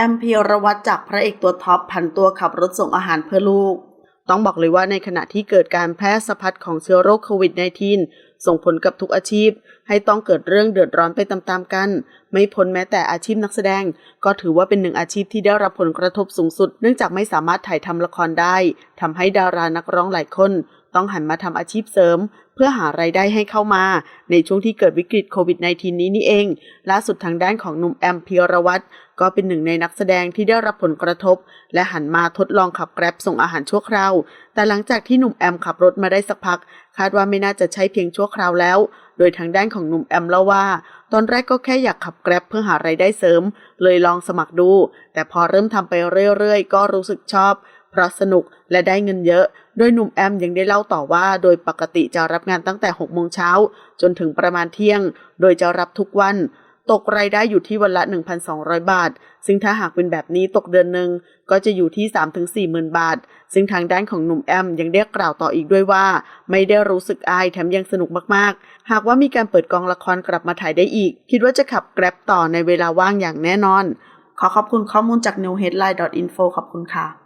แอมพีรวัตจากพระเอกตัวท็อปผันตัวขับรถส่งอาหารเพื่อลูก ต้องบอกเลยว่าในขณะที่เกิดการแพร่สะพัดของเชื้อโรคโควิด -19 ส่งผลกับทุกอาชีพ ให้ต้องเกิดเรื่องเดือดร้อนไปตามๆกัน ไม่พ้นแม้แต่อาชีพนักแสดง ก็ถือว่าเป็นหนึ่งอาชีพที่ได้รับผลกระทบสูงสุด เนื่องจากไม่สามารถถ่ายทำละครได้ทำให้ดารานักร้องหลายคน ต้องหันมาทำอาชีพเสริม เพื่อหารายได้ให้เข้ามา ในช่วงที่เกิดวิกฤตโควิด -19 นี้นี่เอง ล่าสุดทางด้านของหนุ่มแอมพีรวัตรก็เป็นหนึ่งในนักแสดงที่ได้รับผลกระทบ และหันมาทดลองขับแกร็บส่งอาหารชั่วคราว แต่หลังจากที่หนุ่มแอมขับรถมาได้สักพัก คาดว่าไม่น่าจะใช้เพียงชั่วคราวแล้ว โดยทางด้านของหนุ่มแอมเล่าว่า ตอนแรกก็แค่อยากขับแกร็บเพื่อหารายได้เสริม เลยลองสมัครดู แต่พอเริ่มทำไปเรื่อยๆ ก็รู้สึกชอบ เพราะสนุกและได้เงินเยอะ โดยหนุ่มแอมยังได้เล่าต่อว่า โดยปกติจะรับงานตั้งแต่6โมงเช้าจนถึงประมาณเที่ยง โดยจะรับทุกวัน ตกรายได้อยู่ที่วันละ 1,200 บาท ซึ่งถ้าหากเป็นแบบนี้ตกเดือนหนึ่งก็จะอยู่ที่ 3-4หมื่นบาท ซึ่งทางด้านของหนุ่มแอมยังได้กล่าวต่ออีกด้วยว่า ไม่ได้รู้สึกอายแถมยังสนุกมากๆ หากว่ามีการเปิดกองละครกลับมาถ่ายได้อีก คิดว่าจะขับแกร็บต่อในเวลาว่างอย่างแน่นอน ขอขอบคุณข้อมูลจาก newheadline.info ขอบคุณค่ะ